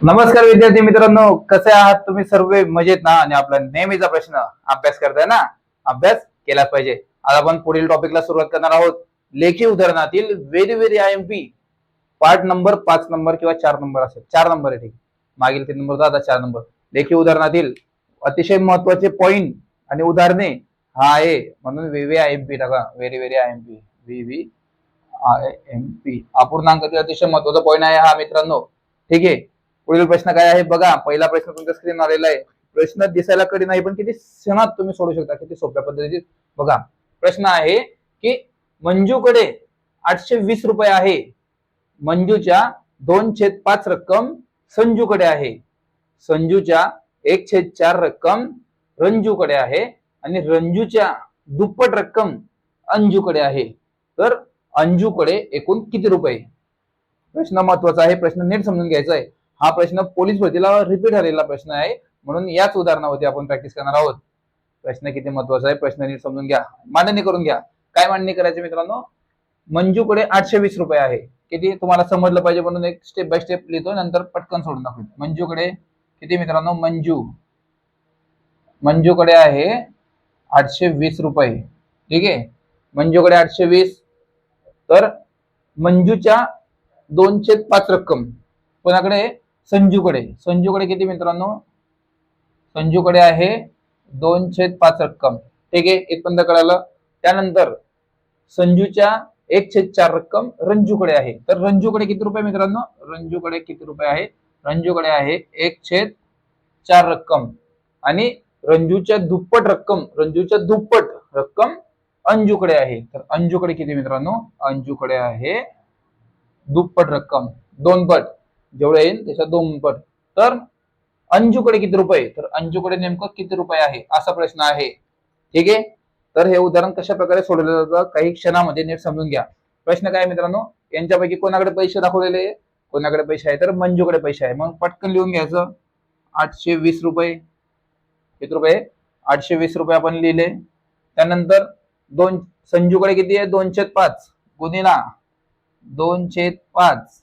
नमस्कार विद्यार्थी मित्रांनो कसे आहात तुम्ही सर्व? मजेत ना? आणि आपला नेहमीचा प्रश्न अभ्यास करताय ना? अभ्यास केलाच पाहिजे. आज आपण पुढील टॉपिकला सुरुवात करणार आहोत. लेखी उदाहरणातील very very I M P part number पाच नंबर किंवा चार नंबर असेल. चार नंबर आहे ठीक मागील तीन नंबर आता चार नंबर लेखी उदाहरणातील अतिशय महत्त्वाचे पॉइंट आणि उदाहरणे हा आहे. म्हणून व्ही आय एम पी टाका. Very very I M P V V I M P अपूर्णांकातील अतिशय महत्त्वाचा पॉईंट आहे हा मित्रांनो. ठीक आहे? पुढील प्रश्न काय आहे? बघा पहिला प्रश्न तुमच्या स्क्रीन आलेला आहे. प्रश्न दिसायला कधी नाही पण किती क्षणात तुम्ही सोडू शकता किती सोप्या पद्धतीने बघा प्रश्न आहे की मंजूकडे आठशे वीस रुपये आहे. मंजूच्या दोन छेद पाच रक्कम संजूकडे आहे. संजूच्या एक छेद चार रक्कम रंजूकडे आहे आणि रंजूच्या दुप्पट रक्कम अंजूकडे आहे. तर अंजूकडे एकूण किती रुपये? प्रश्न महत्त्वाचा आहे प्रश्न नीट समजून घ्यायचा आहे. हा प्रश्न पोलीस भरतीला रिपीट झालेला प्रश्न आहे. म्हणून याच उदाहरणावरती आपण प्रॅक्टिस करणार आहोत. प्रश्न किती महत्त्वाचा आहे? प्रश्न नीट समजून घ्या. मांडणी करून घ्या. काय मांडणी करायची मित्रांनो? मंजूकडे आठशे वीस रुपये आहे. किती? तुम्हाला समजलं पाहिजे म्हणून एक स्टेप बाय स्टेप लिहितो नंतर पटकन सोडून दाखवतो. मंजूकडे किती मित्रांनो? मंजू. मंजूकडे आहे आठशे वीस रुपये. ठीक आहे? मंजूकडे आठशे वीस. तर मंजूच्या दोनशे पाच रक्कम. कोणाकडे? संजूकडे संजूकडे किती मित्रांनो? संजूकडे आहे दोन छेद पाच रक्कम. ठीक आहे? इथपर्यंत कळालं त्यानंतर संजूच्या एक छेद चार रक्कम रंजूकडे आहे. तर रंजूकडे किती रुपये मित्रांनो? रंजूकडे किती रुपये आहे रंजूकडे आहे एक छेद चार रक्कम. आणि रंजूच्या दुप्पट रक्कम रंजूच्या दुप्पट रक्कम अंजूकडे आहे. तर अंजूकडे किती मित्रांनो? अंजूकडे आहे दुप्पट रक्कम. दोन पट. जेवढं येईल त्याच्या दोन पट. तर अंजूकडे किती रुपये? तर अंजूकडे नेमकं किती रुपये आहे? असा प्रश्न आहे. ठीक आहे? तर हे उदाहरण कशा प्रकारे सोडवलं जातं? काही क्षणामध्ये नीट समजून घ्या. प्रश्न काय मित्रांनो? यांच्यापैकी कोणाकडे पैसे दाखवलेले कोणाकडे पैसे आहे? तर मंजूकडे पैसे आहे. मग पटकन लिहून घ्यायचं. आठशे वीस रुपये. किती रुपये? आठशे वीस रुपये आपण लिहिले. त्यानंतर दोन संजूकडे किती आहे? दोनशे पाच. गुन्हेला दोनशे पाच.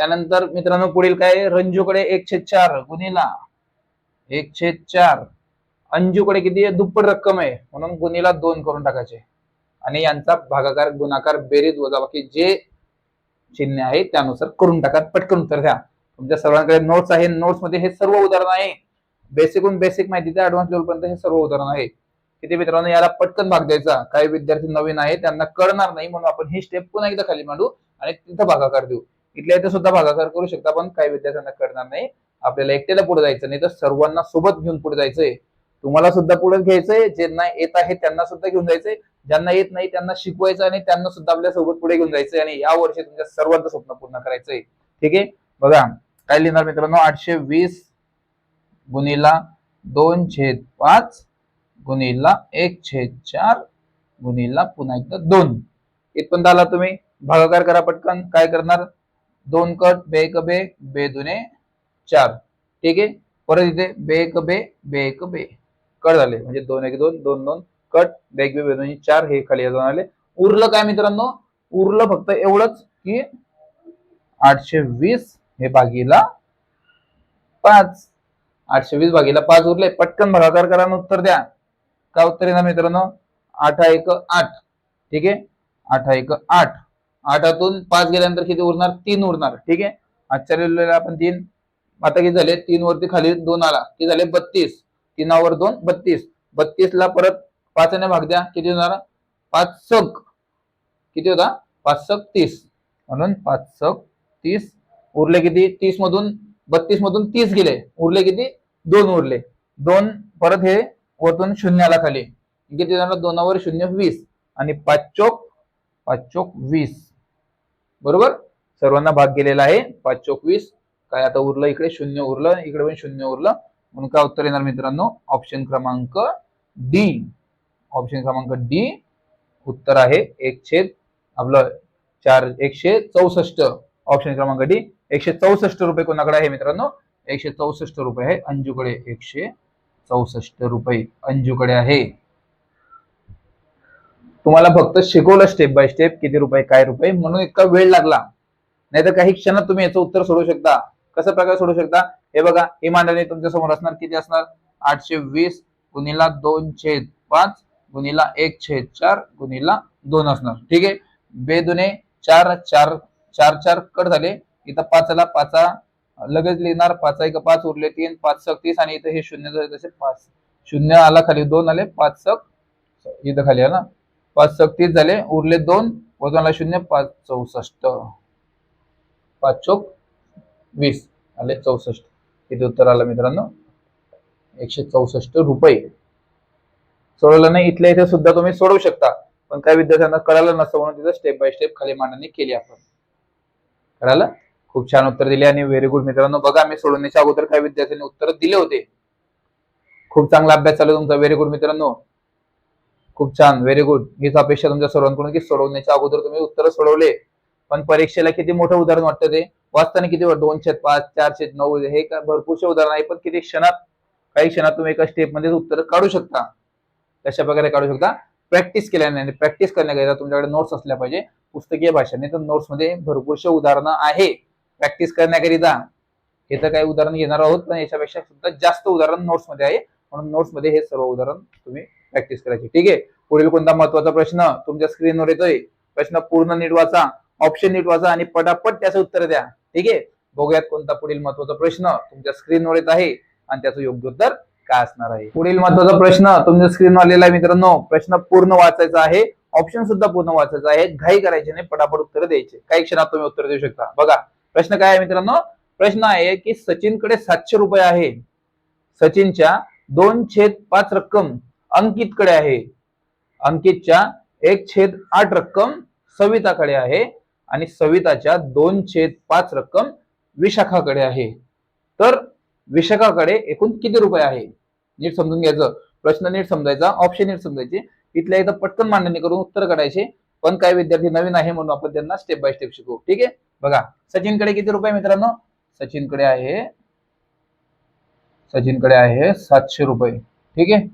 त्यानंतर मित्रांनो पुढील काय? रंजूकडे एक चार गुन्हेला एक चार. अंजूकडे किती आहे? दुप्पट रक्कम आहे. म्हणून गुन्हेला दोन करून टाकायचे. आणि यांचा भागाकार गुणाकार बेरीज वजाबाकी जे चिन्ह आहे त्यानुसार करून टाका. पटकन उत्तर द्या. तुमच्या सर्वांकडे नोट्स आहे. नोट्समध्ये हे सर्व उदाहरण आहे. बेसिकून बेसिक माहिती ते ऍडव्हान्स लेवल पर्यंत हे सर्व उदाहरण आहे किती मित्रांनो याला पटकन भाग द्यायचा. काही विद्यार्थी नवीन आहे त्यांना कळणार नाही म्हणून आपण ही स्टेप पुन्हा एकदा खाली मांडू आणि तिथं भागाकार देऊ. इथल्या इथे सुद्धा भागाकार करू शकता पण काही विद्यार्थ्यांना कळणार नाही. आपल्याला एकट्याला पुढे जायचं नाही तर सर्वांना सोबत घेऊन पुढे जायचंय. तुम्हाला सुद्धा पुढे घ्यायचंय ज्यांना येत आहे त्यांना सुद्धा घेऊन जायचंय. ज्यांना येत नाही त्यांना शिकवायचं आणि त्यांना सुद्धा आपल्यासोबत पुढे घेऊन जायचंय आणि या वर्षी तुमच्या सर्वांचं स्वप्न पूर्ण करायचंय. ठीक आहे? बघा काय लिहिणार मित्रांनो? आठशे वीस गुणीला दोन छेद पाच गुणीला एक छेद चार गुणीला पुन्हा एकदा दोन. इथपर्यंत आला तुम्ही. भागाकार करा पटकन. काय करणार? दोन कट बे एक बे बे दुने चार. ठीक आहे? परत इथे बे एक बे बे एक बे. कट झाले. म्हणजे दोन एक दोन दोन दोन कट बे एक बे बे दोन्ही चार हे खाली जाऊन आले उरलं काय मित्रांनो? उरलं फक्त एवढंच की आठशे वीस हे भागीला पाच. आठशे वीस भागीला पाच उरले. पटकन भागाकार करा उत्तर द्या. काय उत्तर येणार मित्रांनो? आठ एक आठ. ठीक आहे? आठ एक आठ. आठातून पाच गेल्यानंतर किती उरणार? तीन उरणार. ठीक आहे? आजच्या आपण तीन. आता किती झाले? तीन वरती खाली दोन आला. किती झाले? बत्तीस. तीनावर दोन बत्तीस. बत्तीस ला परत पाचने भाग द्या. किती होणार? पाच सक. किती होता? पाच सक तीस. म्हणून पाच सक तीस. उरले किती? तीस मधून बत्तीस मधून तीस गेले. उरले किती? दोन उरले. दोन परत हे वरतून शून्याला खाली. किती झालं? दोनावर शून्य वीस. आणि पाच चोक पाच चोक वीस. बरोबर? सर्वांना भाग गेलेला आहे. पाच चोवीस. काय आता उरलं इकडे? शून्य उरलं. इकडे पण शून्य उरलं. म्हणून काय उत्तर येणार मित्रांनो? ऑप्शन क्रमांक डी ऑप्शन क्रमांक डी उत्तर आहे एक छेद आपलं चार एकशे चौसष्ट. ऑप्शन क्रमांक डी एकशे चौसष्ट रुपये कोणाकडे आहे मित्रांनो? एकशे चौसष्ट रुपये आहे. अंजूकडे एकशे चौसष्ट रुपये अंजूकडे आहे. तुम्हाला फक्त शिकवलं स्टेप बाय स्टेप किती रुपये काय रुपये म्हणून इतका वेळ लागला. नाहीतर काही क्षणात तुम्ही याचं उत्तर सोडू शकता. कसं प्रकारे सोडू शकता? हे बघा ही मांडणी तुमच्यासमोर असणार. किती असणार? आठशे वीस गुणिला दोन छेद पाच गुणिला एक छेद चार गुणिला दोन असणार. ठीक आहे? बे दुने चार चार चार चार कट झाले. इथं पाचला पाचा लगेच लिहिणार. पाच एक पाच उरले तीन पाच सक तीस आणि इथं हे शून्य झाले तसे पाच. शून्य आला खाली दोन आले पाच सक इथं खाली आला ना? पाच सक झाले. उरले दोन. वजनाला शून्य पाच चौसष्ट. पाच चौक वीस आले चौसष्ट. किती उत्तर आलं मित्रांनो. एकशे चौसष्ट रुपये. सोडवलं नाही. इथल्या इथे सुद्धा तुम्ही सोडवू शकता. पण काही विद्यार्थ्यांना कळालं नसतं म्हणून तिथं स्टेप बाय स्टेप खाली मांडणी केली आपण. कळालं? खूप छान उत्तर दिले आणि व्हेरी गुड मित्रांनो बघा मी सोडवण्याच्या अगोदर काही विद्यार्थ्यांनी उत्तर दिले होते. खूप चांगला अभ्यास चालू तुमचा. व्हेरी गुड मित्रांनो. खूप छान व्हेरी गुड हीच अपेक्षा तुमच्या सर्वांकडून की सोडवण्याच्या अगोदर तुम्ही उत्तर सोडवले. पण परीक्षेला किती मोठं उदाहरण वाटतं ते? वाचताना किती वेळ दोन छेद पाच चार छेद नऊ हे का भरपूरशे उदाहरण आहे पण किती क्षणात काही क्षणात तुम्ही एका स्टेपमध्ये उत्तर काढू शकता. कशा प्रकारे काढू शकता. प्रॅक्टिस केल्याने प्रॅक्टिस करण्याकरिता तुमच्याकडे नोट्स असल्या पाहिजे. पुस्तकीय भाषेने तर नोट्समध्ये भरपूरशे उदाहरणं आहे. प्रॅक्टिस करण्याकरिता. हे तर काही उदाहरण घेणार आहोत पण याच्यापेक्षा सुद्धा जास्त उदाहरण नोट्समध्ये आहे. म्हणून नोट्समध्ये हे सर्व उदाहरण तुम्ही प्रॅक्टिस करायची. ठीक आहे? पुढील कोणता महत्त्वाचा प्रश्न? तुमच्या स्क्रीनवर येतोय. प्रश्न पूर्ण नीट वाचा ऑप्शन नीट वाचा आणि पटापट त्याचं उत्तर द्या. ठीक आहे? बघूयात कोणता पुढील महत्त्वाचा प्रश्न तुमच्या स्क्रीनवर येत आहे आणि त्याचं योग्य उत्तर काय असणार आहे? पुढील महत्त्वाचा प्रश्न तुमच्या स्क्रीनवर आलेला आहे मित्रांनो. प्रश्न पूर्ण वाचायचा आहे. ऑप्शन सुद्धा पूर्ण वाचायचा आहे. घाई करायची नाही. पटापट उत्तर द्यायचे. काही क्षणात तुम्ही उत्तर देऊ शकता. बघा. प्रश्न काय आहे मित्रांनो? प्रश्न आहे की सचिनकडे सातशे रुपये आहे. सचिनच्या दोन छेद पाच रक्कम अंकितकडे आहे. अंकितच्या एक छेद आठ रक्कम सविताकडे आहे आणि सविताच्या दोन छेद पाच रक्कम विशाखाकडे आहे. तर विशाखाकडे एकूण किती रुपये आहे? नीट समजून घ्यायचं. प्रश्न नीट समजायचा ऑप्शन नीट समजायचे. इथल्या इथं पटकन मांडणी करून उत्तर काढायचे. पण काही विद्यार्थी नवीन आहे म्हणून आपण त्यांना स्टेप बाय स्टेप शिकवू. ठीक आहे? बघा सचिनकडे किती रुपये मित्रांनो? सचिनकडे आहे सचिनकडे आहे सातशे रुपये. ठीक आहे?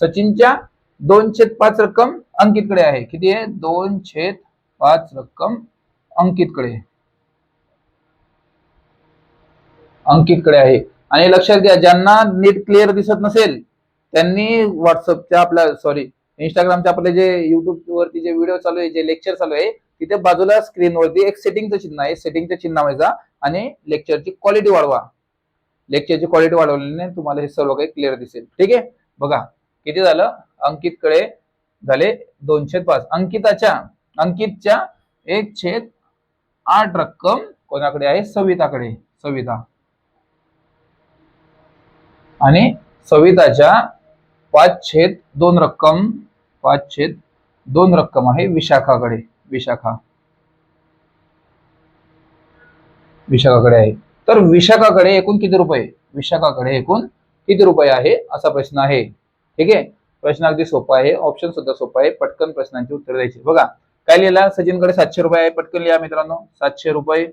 सचिनच्या दोन छेद पाच रक्कम अंकितकडे आहे. किती आहे? दोन छेद पाच रक्कम अंकितकडे अंकितकडे आहे. आणि लक्षात घ्या ज्यांना नीट क्लिअर दिसत नसेल त्यांनी व्हॉट्सअपच्या आपल्या सॉरी इंस्टाग्रामच्या आपले जे युट्यूब वरती जे व्हिडिओ चालू आहे जे लेक्चर चालू आहे तिथे बाजूला स्क्रीनवरती एक सेटिंगचं चिन्ह आहे. सेटिंगचं चिन्ह व्हायचा आणि लेक्चरची क्वालिटी वाढवा. लेक्चरची क्वालिटी वाढवल्याने तुम्हाला हे सर्व काही क्लिअर दिसेल. ठीक आहे? बघा किती झालं? अंकितकडे झाले दोनशे पाच अंकिताच्या अंकितच्या एक छेद आठ रक्कम कोणाकडे आहे? सविताकडे. सविता. आणि सविताच्या पाच छेद दोन रक्कम पाच छेद दोन रक्कम आहे विशाखाकडे. विशाखा. विशाखाकडे आहे. तर विशाखाकडे एकूण किती रुपये? विशाखाकडे एकूण किती रुपये आहे? असा प्रश्न आहे. ठीक आहे? प्रश्न अगदी सोपा आहे. ऑप्शन सुद्धा सोपा आहे. पटकन प्रश्नांची उत्तर द्यायची. बघा काय लिहिला? सचिनकडे सातशे रुपये आहे. पटकन लिहा मित्रांनो. सातशे रुपये.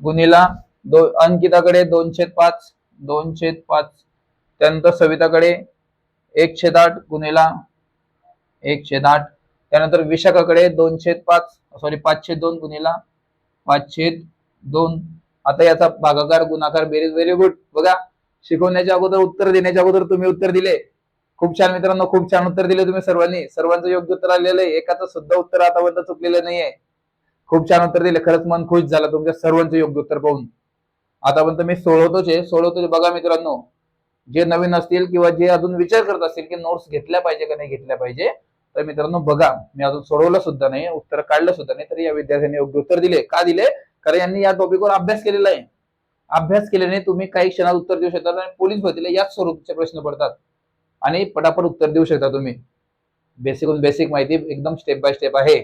गुन्हेला दो अंकिताकडे दोन छेद पाच. दोन छेद पाच. त्यानंतर सविताकडे एक छेद आठ. गुन्हेला एक छेद आठ. त्यानंतर विशाखाकडे दोन छेद पाच. सॉरी पाचशे दोन. गुन्हेला पाचशे दोन. आता याचा भागाकार गुणाकार बेरीज व्हेरी गुड. बघा शिकवण्याच्या अगोदर उत्तर देण्याच्या अगोदर तुम्ही उत्तर दिले. खूप छान मित्रांनो खूप छान उत्तर दिले तुम्ही सर्वांनी. सर्वांचं योग्य उत्तर आलेलं आहे. एकाचं सुद्धा उत्तर आतापर्यंत चुकलेलं नाहीये. खूप छान उत्तर दिले. खरंच मन खुश झालं तुमच्या सर्वांचं योग्य उत्तर पाहून. आतापर्यंत मी सोडवतोच. आहे सोडवतोच बघा मित्रांनो. जे नवीन असतील किंवा जे अजून विचार करत असतील की नोट्स घेतल्या पाहिजे का नाही घेतल्या पाहिजे तर मित्रांनो बघा. मी अजून सोडवलं सुद्धा नाही. उत्तर काढलं सुद्धा नाही. तरी या विद्यार्थ्यांनी योग्य उत्तर दिले. का दिले? कारण यांनी या टॉपिकवर अभ्यास केलेला आहे. अभ्यास केल्याने तुम्ही काही क्षणात उत्तर देऊ शकता आणि पोलीस भरतीला याच स्वरूपचे प्रश्न पडतात. आणि पटापट उत्तर देऊ शकता तुम्ही. बेसिकून बेसिक माहिती एकदम स्टेप बाय स्टेप आहे.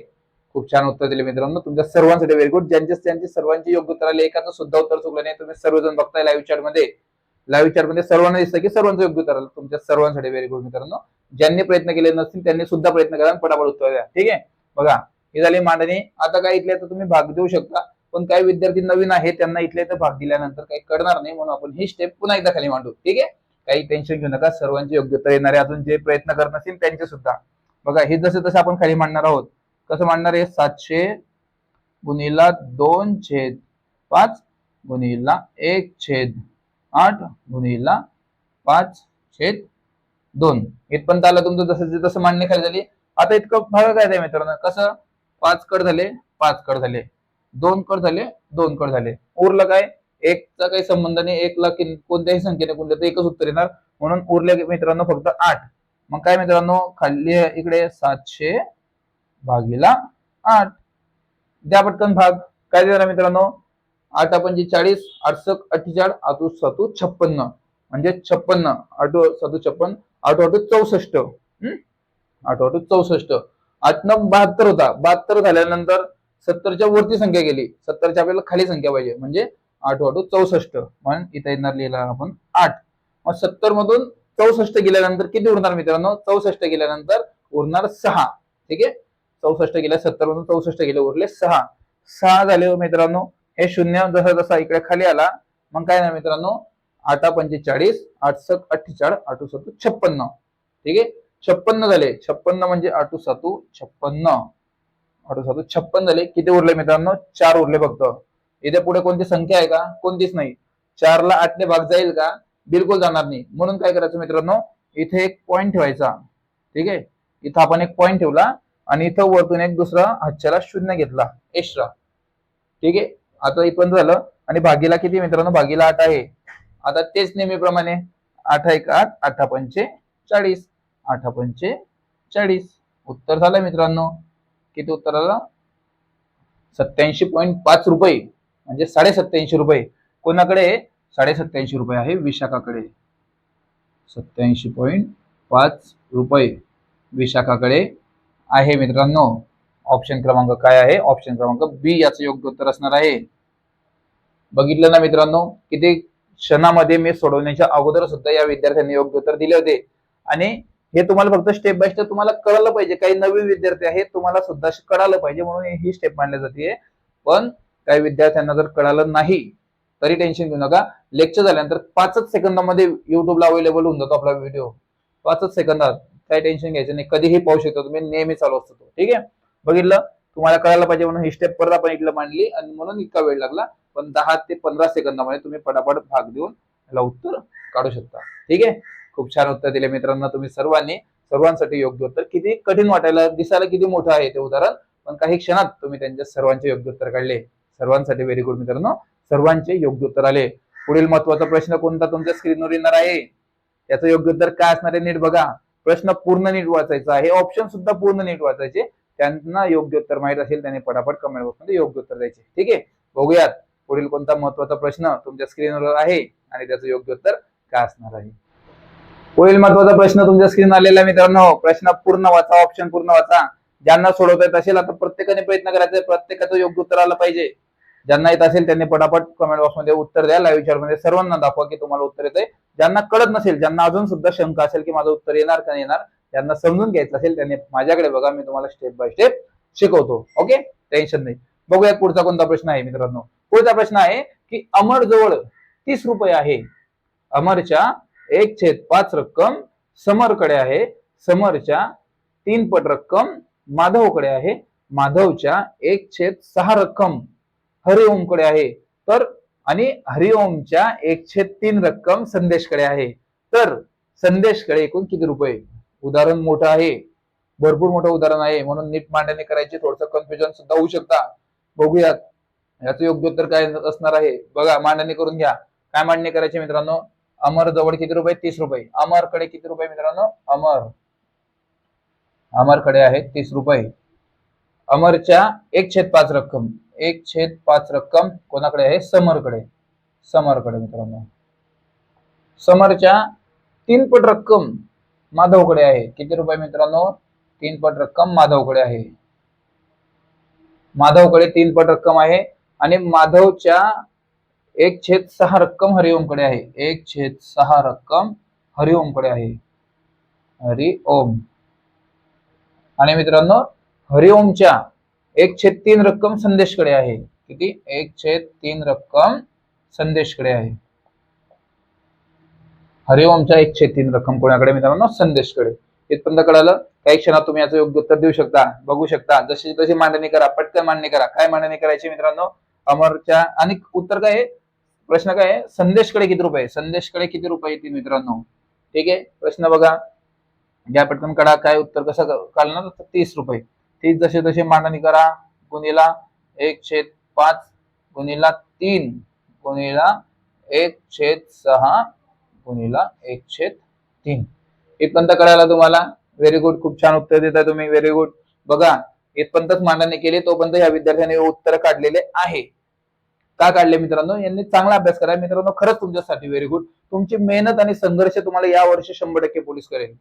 खूप छान उत्तर दिले मित्रांनो. तुमच्या सर्वांसाठी व्हेरी गुड ज्यांचे त्यांचे सर्वांची योग्य उत्तर आले एकाचं सुद्धा उत्तर चुकलं नाही तुम्ही सर्वजण बघताय लाईव्ह चॅटमध्ये. लाईव्ह चॅटमध्ये सर्वांना दिसतं की सर्वांचं योग्य उत्तर आलं. तुमच्या सर्वांसाठी व्हेरी गुड मित्रांनो. ज्यांनी प्रयत्न केले नसतील त्यांनी सुद्धा प्रयत्न करा आणि पटापट उत्तर द्या. ठीक आहे? बघा ही झाली मांडणी. आता काय इथल्या तर तुम्ही भाग देऊ शकता. पण काही विद्यार्थी नवीन आहे त्यांना इथल्या इथं भाग दिल्यानंतर काही कळणार नाही म्हणून आपण ही स्टेप पुन्हा एकदा खाली मांडू. ठीक आहे? काही टेन्शन घेऊ नका. सर्वांचे योग्य येणारे. अजून जे प्रयत्न करत नसतील त्यांचे सुद्धा. बघा हे जसं तसं आपण खाली मांडणार आहोत. कसं मांडणार आहे? सातशे गुणिला दोन छेद पाच गुणिला एक छेद आठ गुणिला पाच छेद दोन. इथपर्यंत आलं तुमचं जसं तसं मांडणी खाली झाली. आता इतकं फरक काय आहे मित्रांनो? कसं? पाच कड झाले पाच कड झाले. दोन कड झाले दोन कड झाले. उरलं काय? एकचा काही संबंध नाही एकला किन- कोणत्याही संख्येने कोणत्या तर एकच उत्तर येणार. म्हणून उरले मित्रांनो फक्त आठ. मग काय मित्रांनो? खाली इकडे सातशे भागीला आठ. द्या पटकन भाग. काय देणार मित्रांनो? आठ पंचे चाळीस आठसक अठ्ठेचाळीस आठू सातू छप्पन्न. म्हणजे छप्पन्न. आठो सातू छप्पन आठो आठू चौसष्ट. हम्म? आठो आठो चौसष्ट. आठ नऊ बहात्तर होता. बहात्तर झाल्यानंतर सत्तरच्या वरती संख्या गेली. सत्तरच्या आपल्याला खाली संख्या पाहिजे. म्हणजे आठ आठो चौसष्ट. म्हणून इथे येणार लिहिला आपण आठ. मग सत्तर मधून चौसष्ट गेल्यानंतर किती उरणार मित्रांनो? चौसष्ट गेल्यानंतर उरणार सहा. ठीक आहे? चौसष्ट गेल्या सत्तर मधून चौसष्ट गेले उरले सहा. सहा झाले हो मित्रांनो. हे शून्य जसा जसा इकडे खाली आला मग काय ना मित्रांनो? आठा पंचेचाळीस आठसक अठ्ठेचाळीस आठू सातू छप्पन्न. ठीक आहे? छप्पन्न झाले. छप्पन्न म्हणजे आठू सातू छप्पन्न. आठू सातू छप्पन्न झाले. किती उरले मित्रांनो? चार उरले फक्त. इथे पुढे कोणती संख्या आहे का? कोणतीच नाही. चारला आठने भाग जाईल का? बिलकुल जाणार नाही. म्हणून काय करायचं मित्रांनो? इथे एक पॉईंट ठेवायचा. ठीक आहे? इथं आपण एक पॉईंट ठेवला आणि इथं वरतून एक दुसरा हातच्याला शून्य घेतला. एक्स्ट्रा ठीक आहे? आता इथपर्यंत झालं. आणि भागीला किती मित्रांनो? भागीला आठ आहे. आता तेच नेहमीप्रमाणे. आठ एक आठ आठा पंचे चाळीस. आठा पंचे चाळीस. उत्तर झालं मित्रांनो. किती उत्तर आलं? सत्याऐंशी पॉईंट पाच रुपये. म्हणजे साडे सत्याऐंशी रुपये. कोणाकडे? साडे सत्याऐंशी रुपये आहे विशाखाकडे. सत्याऐंशी पॉईंट पाच रुपये विशाखाकडे आहे मित्रांनो. ऑप्शन क्रमांक काय आहे? ऑप्शन क्रमांक बी याचं योग्य उत्तर असणार आहे. बघितलं ना मित्रांनो किती क्षणामध्ये मी सोडवण्याच्या अगोदर सुद्धा या विद्यार्थ्यांनी योग्य उत्तर दिले होते. आणि हे तुम्हाला फक्त स्टेप बाय स्टेप तुम्हाला कळलं पाहिजे. काही नवीन विद्यार्थी आहेत तुम्हाला सुद्धा कळालं पाहिजे म्हणून ही स्टेप मांडली जाते. पण काही विद्यार्थ्यांना जर कळालं नाही तरी टेन्शन घेऊ नका. लेक्चर झाल्यानंतर पाचच सेकंदामध्ये युट्यूबला अवेलेबल होऊन जातो आपला व्हिडिओ पाचच सेकंदात काही टेन्शन घ्यायचं नाही. कधीही पाहू शकतो तुम्ही नेहमी चालू असतो तो. ठीक आहे? बघितलं? तुम्हाला कळायला पाहिजे म्हणून ही स्टेप परत आपण इकडे मांडली आणि म्हणून इतका वेळ लागला. पण दहा ते पंधरा सेकंदामध्ये तुम्ही पटापट भाग देऊन याला उत्तर काढू शकता. ठीक आहे? खूप छान उत्तर दिले मित्रांनो तुम्ही सर्वांनी. सर्वांसाठी योग्य उत्तर. किती कठीण वाटायला दिसायला किती मोठं आहे ते उदाहरण. पण काही क्षणात तुम्ही त्यांच्या सर्वांचे योग्य उत्तर काढले. सर्वांसाठी व्हेरी गुड मित्रांनो. सर्वांचे योग्य उत्तर आले. पुढील महत्त्वाचा प्रश्न कोणता तुमच्या स्क्रीनवर येणार आहे? त्याचं योग्य उत्तर काय असणार आहे नीट बघा. प्रश्न पूर्ण नीट वाचायचा आहे. ऑप्शन सुद्धा पूर्ण नीट वाचायचे. त्यांना योग्य उत्तर माहीत असेल त्यांनी पटापट कमेंट बॉक्समध्ये योग्य उत्तर द्यायचे. ठीक आहे? बघूयात. पुढील कोणता महत्त्वाचा प्रश्न तुमच्या स्क्रीनवर आहे आणि त्याचं योग्य उत्तर काय असणार आहे? पुढील महत्त्वाचा प्रश्न तुमच्या स्क्रीन आलेला मित्रांनो. प्रश्न पूर्ण वाचा ऑप्शन पूर्ण वाचा. ज्यांना सोडवता येत असेल आता प्रत्येकाने प्रयत्न करायचा प्रत्येकाचं योग्य उत्तर आलं पाहिजे. ज्यांना येत असेल त्यांनी पटापट कमेंट बॉक्समध्ये उत्तर द्या. लाईव्ह चॅट सर्वांना दाखवा की तुम्हाला उत्तर येते ज्यांना कळत नसेल ज्यांना अजून सुद्धा शंका असेल की माझं उत्तर येणार का नाही येणार त्यांना समजून घ्यायचं असेल त्यांनी माझ्याकडे बघा मी तुम्हाला स्टेप बाय स्टेप शिकवतो. ओके टेन्शन नाही. बघूयात पुढचा कोणता प्रश्न आहे मित्रांनो. पुढचा प्रश्न आहे की अमर जवळ तीस रुपये आहे. अमरच्या एक छेद पाच रक्कम समरकडे आहे. समरच्या तीन पट रक्कम माधवकडे आहे. माधवच्या एक छेद सहा रक्कम हरिओमकडे आहे. तर आणि हरिओमच्या एकशे तीन रक्कम संदेशकडे आहे. तर संदेशकडे एकूण किती रुपये? उदाहरण मोठं आहे. भरपूर मोठं उदाहरण आहे. म्हणून नीट मांडणी करायची थोडस कन्फ्युजन सुद्धा होऊ शकता. बघूयात. याचं योग्य उत्तर काय असणार आहे? बघा मांडणी करून घ्या. काय मांडणी करायची मित्रांनो? अमर जवळ किती रुपये? तीस रुपये. अमरकडे किती रुपये मित्रांनो? अमर. अमरकडे आहे तीस रुपये. अमरच्या एक छेद पाच रक्कम. एक छेद पाच रक्कम कोणाकडे आहे? समरकडे. समरकडे मित्रांनो. समरच्या तीन पट रक्कम माधवकडे आहे. किती रुपये मित्रांनो? तीन पट रक्कम माधवकडे आहे. माधवकडे तीन पट रक्कम आहे आणि माधवच्या एक छेद सहा रक्कम हरिओमकडे आहे. एक छेद सहा रक्कम हरिओमकडे आहे. हरिओम. आणि मित्रांनो हरिओमच्या एक छेद तीन रक्कम संदेशकडे आहे. किती? एक छेद तीन रक्कम संदेशकडे आहे. हरिओमच्या एक छेद तीन रक्कम कोणाकडे मित्रांनो? संदेशकडे. इथपर्यंत कळालं? काही क्षणात तुम्ही याचं योग्य उत्तर देऊ शकता. बघू शकता. जशी तशी मांडणी करा पटकन मांडणी करा. काय मांडणी करायची मित्रांनो? अमरच्या आणि उत्तर काय आहे? प्रश्न काय आहे? संदेशकडे किती रुपये? संदेशकडे किती रुपये येतील मित्रांनो? ठीक आहे? प्रश्न बघा. ज्या पटकन काढा काय उत्तर कसं क- काढणार तीस रुपये. ते जसे तसे मांडणी करा. गुणिला एक छेद पाच. गुणिला तीन. गुणिला एक छेद सहा. गुणिला एक छेद तीन. इथपर्यंत कळायला तुम्हाला? व्हेरी गुड खूप छान उत्तर देताय तुम्ही. व्हेरी गुड बघा इथपर्यंतच मांडणी केली तोपर्यंत या विद्यार्थ्यांनी उत्तर काढलेले आहे. का काढले मित्रांनो? यांनी चांगला अभ्यास करा. मित्रांनो खरंच तुमच्यासाठी व्हेरी गुड तुमची मेहनत आणि संघर्ष तुम्हाला या वर्षी शंभर टक्के पोलीस करेल.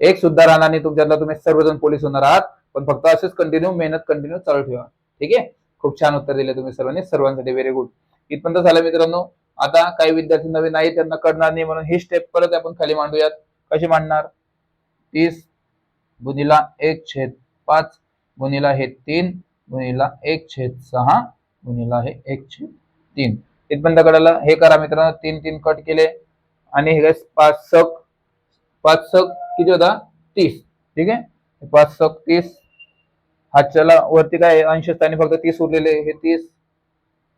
एक सुद्धा राहणार नाही तुमच्यातला. तुम्ही सर्वजण पोलीस होणार आहात. पण फक्त असेच कंटिन्यू मेहनत कंटिन्यू चालू ठेवा. ठीक आहे? खूप छान उत्तर दिले तुम्ही सर्वांनी. सर्वांसाठी व्हेरी गुड इथपर्यंत झालं मित्रांनो. आता काही विद्यार्थी नवीन आहेत त्यांना कळणार नाही म्हणून ही स्टेप परत आपण खाली मांडूयात. कशी मांडणार? तीस गुनिला एक छेद पाच गुणीला हे तीन गुणीला एक छेद सहा गुणीला हे एक छेद तीन. इथपर्यंत कळालं? हे करा मित्रांनो. तीन तीन कट केले. आणि हे पाच सक पाच सक किती होता? तीस. ठीक आहे? पाच सक तीस हातच्याला वरती काय आहे? अंशस्थानी फक्त तीस उरलेले हे तीस.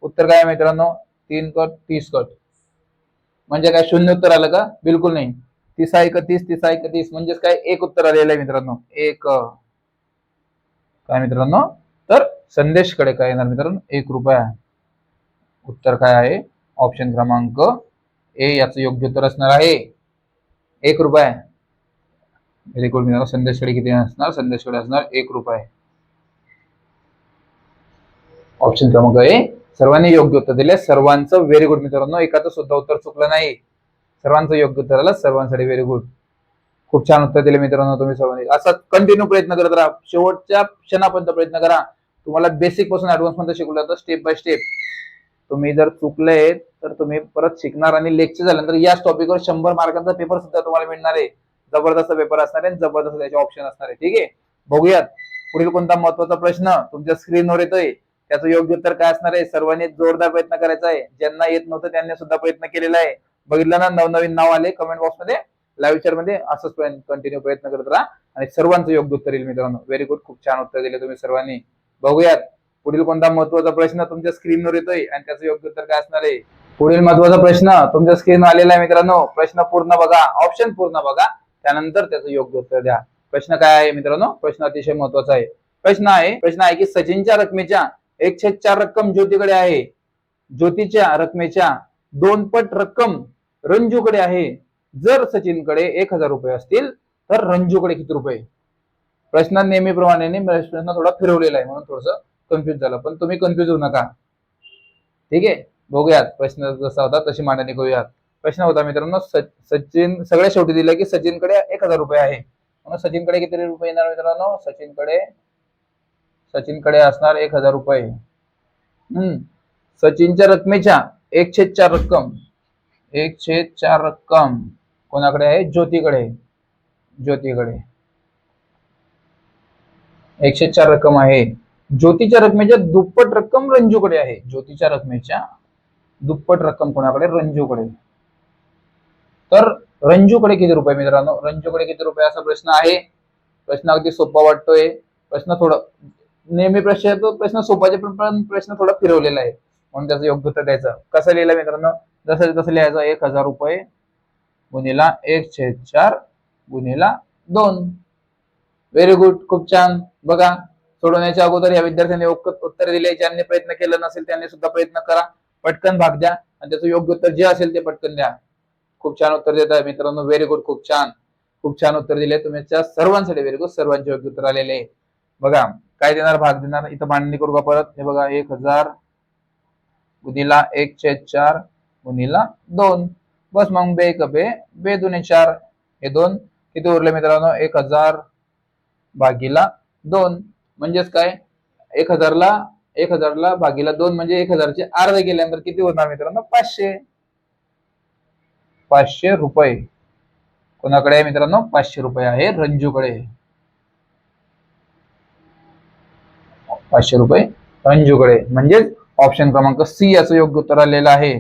उत्तर काय आहे मित्रांनो? तीन कट तीस कट. म्हणजे काय शून्य उत्तर आलं का? बिलकुल नाही. तीस आहे तीस? तीस आहे तीस? म्हणजेच काय? एक उत्तर आलेलं आहे मित्रांनो. एक. काय मित्रांनो? तर संदेशकडे काय येणार मित्रांनो? एक रुपया. उत्तर काय आहे? ऑप्शन क्रमांक ए याचं योग्य उत्तर असणार आहे. एक रुपया. व्हेरी गुड मित्रांनो संदेशकडे किती असणार संदेशकडे असणार एक रुपये ऑप्शन क्रमांक ए सर्वांनी योग्य उत्तर दिले. सर्वांचं व्हेरी गुड मित्रांनो एकाचं सुद्धा उत्तर चुकलं नाही. सर्वांचं योग्य उत्तर आलं सर्वांसाठी व्हेरी गुड खूप छान उत्तर दिले मित्रांनो तुम्ही सर्वांनी. असा कंटिन्यू प्रयत्न करत राहा. शेवटच्या क्षणापर्यंत प्रयत्न करा. तुम्हाला बेसिकपासून ऍडव्हान्समध्ये शिकवलं जातं स्टेप बाय स्टेप तुम्ही जर चुकले तर तुम्ही परत शिकणार आणि लेक्चर झाल्यानंतर याच टॉपिकवर शंभर मार्कांचा पेपर सुद्धा तुम्हाला मिळणार आहे. जबरदस्त पेपर असणार आहे जबरदस्त त्याचे ऑप्शन असणार. आहे ठीक आहे? बघूयात. पुढील कोणता महत्त्वाचा प्रश्न? तुमच्या स्क्रीनवर येतोय. त्याचं योग्य उत्तर काय असणार आहे? सर्वांनी जोरदार प्रयत्न करायचा आहे. ज्यांना येत नव्हतं त्यांनी सुद्धा प्रयत्न केलेला आहे. बघितलं ना नवनवीन नाव आले कमेंट बॉक्समध्ये. लाईव्ह चॅटमध्ये असंच कंटिन्यू प्रयत्न करत राहा. आणि सर्वांचं योग्य उत्तर येईल मित्रांनो. व्हेरी गुड खूप छान उत्तर दिले तुम्ही सर्वांनी. बघूयात. पुढील कोणता महत्त्वाचा प्रश्न तुमच्या स्क्रीनवर येतोय? आणि त्याचं योग्य उत्तर काय असणार आहे? पुढील महत्त्वाचा प्रश्न तुमच्या स्क्रीनवर आलेला आहे मित्रांनो. प्रश्न पूर्ण बघा. ऑप्शन पूर्ण बघा. त्यानंतर त्याचं योग्य उत्तर द्या. प्रश्न काय आहे मित्रांनो? प्रश्न अतिशय महत्त्वाचा आहे. प्रश्न आहे प्रश्न आहे की सचिनच्या रकमेच्या एकशे चार रक्कम ज्योतीकडे आहे. ज्योतीच्या रकमेच्या दोन पट रक्कम रंजूकडे आहे. जर सचिनकडे एक हजार रुपये असतील तर रंजूकडे किती रुपये? प्रश्न नेहमीप्रमाणे प्रश्न थोडा फिरवलेला आहे म्हणून थोडस कन्फ्युज झालं. पण तुम्ही कन्फ्युज होऊ नका. ठीक आहे? बघूयात. प्रश्न जसा होता तशी मांडणी करूयात. प्रश्न होता मित्रांनो सचिन सगळ्या शेवटी दिलं की सचिनकडे एक हजार रुपये आहे. म्हणून सचिनकडे किती रुपये येणार मित्रांनो? सचिनकडे सचिनकडे असणार एक हजार रुपये. हम्म. सचिनच्या रकमेच्या एक छेद चार रक्कम. एक छेद चार रक्कम. कोणाकडे आहे? ज्योतीकडे. ज्योतीकडे. एकशे चार रक्कम आहे. ज्योतीच्या रकमेच्या दुप्पट रक्कम रंजूकडे आहे. ज्योतीच्या रकमेच्या दुप्पट रक्कम कोणाकडे? रंजूकडे. तर रंजूकडे किती रुपये मित्रांनो? रंजूकडे किती रुपये? असा प्रश्न आहे. प्रश्न अगदी सोपा वाटतोय. प्रश्न थोडं नेहमी प्रश्न येतो प्रश्न सोपाचे पण प्रश्न थोडा फिरवलेला आहे म्हणून त्याचं योग्य उत्तर द्यायचं. कसं लिहिलं मित्रांनो? जसं तसं लिहायचं. एक हजार रुपये गुन्हेला एक छेद चार गुन्हेला दोन. व्हेरी गुड खूप छान. बघा सोडवण्याच्या अगोदर या विद्यार्थ्यांनी योग्य उत्तर दिले. ज्यांनी प्रयत्न केला नसेल त्यांनी सुद्धा प्रयत्न करा. पटकन भाग द्या. आणि त्याचं योग्य उत्तर जे असेल ते पटकन द्या. खूप छान उत्तर देत आहे मित्रांनो. व्हेरी गुड खूप छान. खूप छान उत्तर दिले तुमच्या सर्वांसाठी व्हेरी गुड सर्वांचे योग्य उत्तर आलेले आहे. बघा काय देणार? भाग देणार. इथं मांडणी करू का परत? हे बघा एक हजार गुणीला एक छेद चार गुणीला दोन. बस मग बे एक बे बे दुने चार. हे दोन. किती उरले मित्रांनो? एक हजार भागीला दोन. म्हणजेच काय? एक हजारला एक हजारला भागीला दोन. म्हणजे एक हजारचे अर्धे गेल्यानंतर किती होणार मित्रांनो? पाचशे. पाचशे रुपये. कोणाकडे आहे मित्रांनो? पाचशे रुपये आहे रंजूकडे. पाचशे रुपये रंजूकडे. म्हणजेच ऑप्शन क्रमांक सी याचं योग्य उत्तर आलेलं आहे.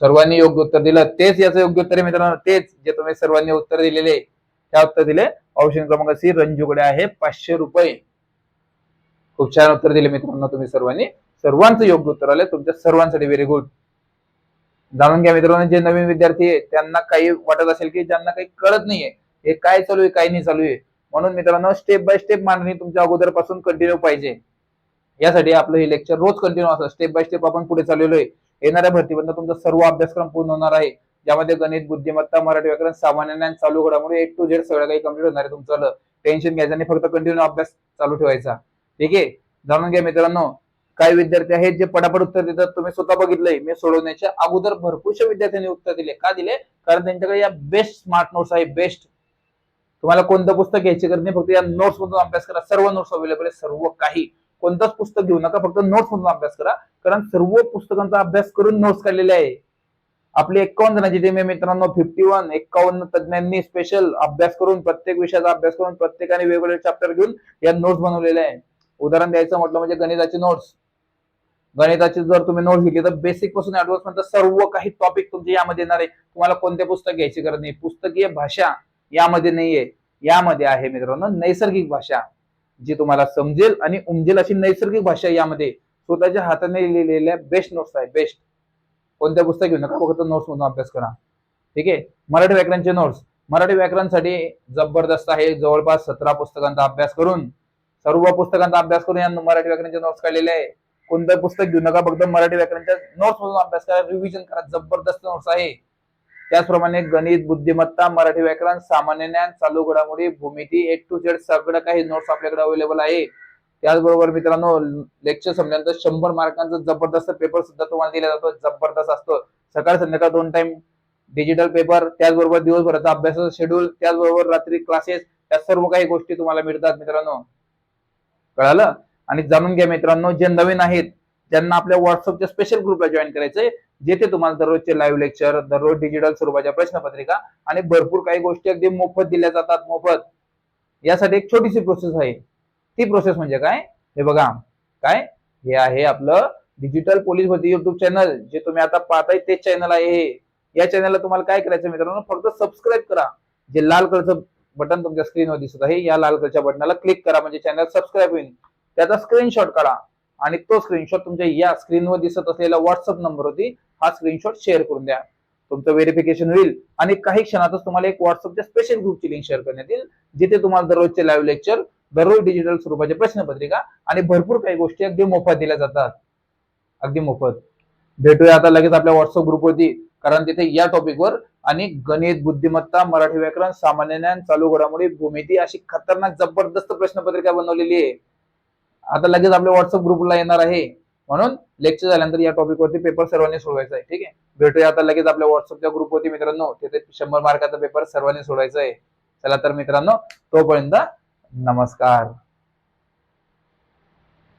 सर्वांनी योग्य उत्तर दिलं. तेच याचं योग्य उत्तर आहे मित्रांनो. तेच जे तुम्ही सर्वांनी उत्तर दिलेले त्या उत्तर दिले. ऑप्शन क्रमांक सी रंजूकडे आहे पाचशे रुपये. खूप छान उत्तर दिले मित्रांनो तुम्ही सर्वांनी. सर्वांचं योग्य उत्तर आले. तुमच्या सर्वांसाठी व्हेरी गुड जाणून घ्या मित्रांनो जे नवीन विद्यार्थी आहे त्यांना काही वाटत असेल की ज्यांना काही कळत नाहीये हे काय चालू आहे काय नाही चालू आहे. म्हणून मित्रांनो स्टेप बाय स्टेप मांडणी तुमच्या अगोदरपासून कंटिन्यू पाहिजे. यासाठी आपलं हे लेक्चर रोज कंटिन्यू असतं स्टेप बाय स्टेप आपण पुढे चाललेलो आहे. येणाऱ्या भरतीपर्यंत तुमचा सर्व अभ्यासक्रम पूर्ण होणार आहे. ज्यामध्ये गणित बुद्धिमत्ता मराठी व्याकरण सामान्य ज्ञान चालू घडामुळे ए टू झेड सगळं काही कंप्लीट होणार आहे तुमचं. टेन्शन घ्यायचं आणि फक्त कंटिन्यू अभ्यास चालू ठेवायचा. ठीक आहे? जाणून घ्या मित्रांनो. काही विद्यार्थी आहेत जे पटापट उत्तर देतात. तुम्ही स्वतः बघितलंय. मी सोडवण्याच्या अगोदर भरपूरशा विद्यार्थ्यांनी उत्तर दिले. का दिले? कारण त्यांच्याकडे या बेस्ट स्मार्ट नोट्स आहे बेस्ट तुम्हाला कोणतं पुस्तक घ्यायची गरज नाही फक्त या नोट्स मधून अभ्यास करा. सर्व नोट्स अवेलेबल आहे सर्व काही. कोणतंच पुस्तक घेऊ नका फक्त नोट्स मधून अभ्यास करा. कारण सर्व पुस्तकांचा अभ्यास करून नोट्स काढलेले आहे. आपली एकावन्न जणांची टीम आहे मित्रांनो. फिफ्टी वन एकावन्न तज्ञांनी स्पेशल अभ्यास करून प्रत्येक विषयाचा अभ्यास करून प्रत्येकाने वेगवेगळे चॅप्टर घेऊन या नोट्स बनवलेल्या आहे. उदाहरण द्यायचं म्हटलं म्हणजे गणिताचे नोट्स गणिताची जर तुम्ही नोट घेतली तर बेसिकपासून ऍडव्हान्स पर्यंत सर्व काही टॉपिक तुमचे यामध्ये येणार आहे. तुम्हाला कोणते पुस्तक घ्यायची गरज नाही. पुस्तकीय भाषा यामध्ये नाहीये. यामध्ये आहे मित्रांनो नैसर्गिक भाषा जी तुम्हाला समजेल आणि उमजेल अशी नैसर्गिक भाषा यामध्ये. स्वतःच्या हाताने लिहिलेल्या बेस्ट नोट्स आहे बेस्ट कोणत्या पुस्तक घेऊ नका? फक्त नोट्स मधून अभ्यास करा. ठीक आहे? मराठी व्याकरणचे नोट्स मराठी व्याकरणसाठी जबरदस्त आहे. जवळपास सतरा पुस्तकांचा अभ्यास करून सर्व पुस्तकांचा अभ्यास करून या मराठी व्याकरणचे नोट्स काढलेले आहे. कोणतं पुस्तक घेऊ नका फक्त मराठी व्याकरणच्या नोट्स मधून अभ्यास करा रिव्हिजन करा जबरदस्त नोट्स आहे. त्याचप्रमाणे गणित बुद्धिमत्ता मराठी व्याकरण सामान्य ज्ञान चालू घडामोडी भूमिती ए टू झेड सगळं काही नोट्स आपल्याकडे अवेलेबल आहे. त्याचबरोबर मित्रांनो लेक्चर संपल्यानंतर शंभर मार्कांचा जबरदस्त पेपर सुद्धा तुम्हाला दिला जातो जबरदस्त असतो. सकाळ संध्याकाळ दोन टाइम डिजिटल पेपर त्याचबरोबर दिवसभराचा अभ्यासाचं शेड्यूल त्याचबरोबर रात्री क्लासेस या सर्व काही गोष्टी तुम्हाला मिळतात मित्रांनो. कळालं? आणि जाणून घ्या मित्रांनो जे नवीन आहेत ज्यांना आपल्या व्हॉट्सअपच्या स्पेशल ग्रुपला जॉईन करायचंय जेथे तुम्हाला दररोजचे लाईव्ह लेक्चर दररोज डिजिटल स्वरूपाच्या प्रश्नपत्रिका आणि भरपूर काही गोष्टी अगदी मोफत दिल्या जातात मोफत. यासाठी एक छोटीशी प्रोसेस आहे. ती प्रोसेस म्हणजे काय? हे बघा. काय? हे आहे आपलं डिजिटल पोलीस भरती युट्यूब चॅनल जे तुम्ही आता पाहताय तेच चॅनल आहे हे. या चॅनलला तुम्हाला काय करायचं मित्रांनो? फक्त सबस्क्राईब करा. जे लाल कलरचं बटन तुमच्या स्क्रीनवर दिसत आहे या लाल कलरच्या बटनाला क्लिक करा. म्हणजे चॅनल सबस्क्राईब होईल. त्याचा स्क्रीनशॉट काढा. आणि तो स्क्रीनशॉट तुमच्या या स्क्रीनवर दिसत असलेल्या व्हॉट्सअप नंबरवरती हा स्क्रीनशॉट शेअर करून द्या. तुमचं व्हेरिफिकेशन होईल. आणि काही क्षणातच तुम्हाला एक व्हॉट्सअपच्या स्पेशल ग्रुपची लिंक शेअर करण्यात येईल जिथे तुम्हाला दररोजचे लाईव्ह लेक्चर दररोज डिजिटल स्वरूपाचे प्रश्नपत्रिका आणि भरपूर काही गोष्टी अगदी मोफत दिल्या जातात. अगदी मोफत. भेटूया आता लगेच आपल्या व्हॉट्सअप ग्रुपवरती कारण तिथे या टॉपिकवर आणि गणित बुद्धिमत्ता मराठी व्याकरण सामान्य ज्ञान चालू घडामोडी भूमिती अशी खतरनाक जबरदस्त प्रश्नपत्रिका बनवलेली आहे. आता लगेच आपल्या व्हॉट्सअप ग्रुपला येणार आहे. म्हणून लेक्चर झाल्यानंतर या टॉपिकवरती पेपर सर्वांनी सोडवायचा आहे ठीक आहे? भेटूया आता लगेच आपल्या व्हॉट्सअपच्या ग्रुपवरती मित्रांनो. तिथे शंभर मार्काचा पेपर सर्वांनी सोडवायचा आहे. चला तर मित्रांनो तोपर्यंत नमस्कार.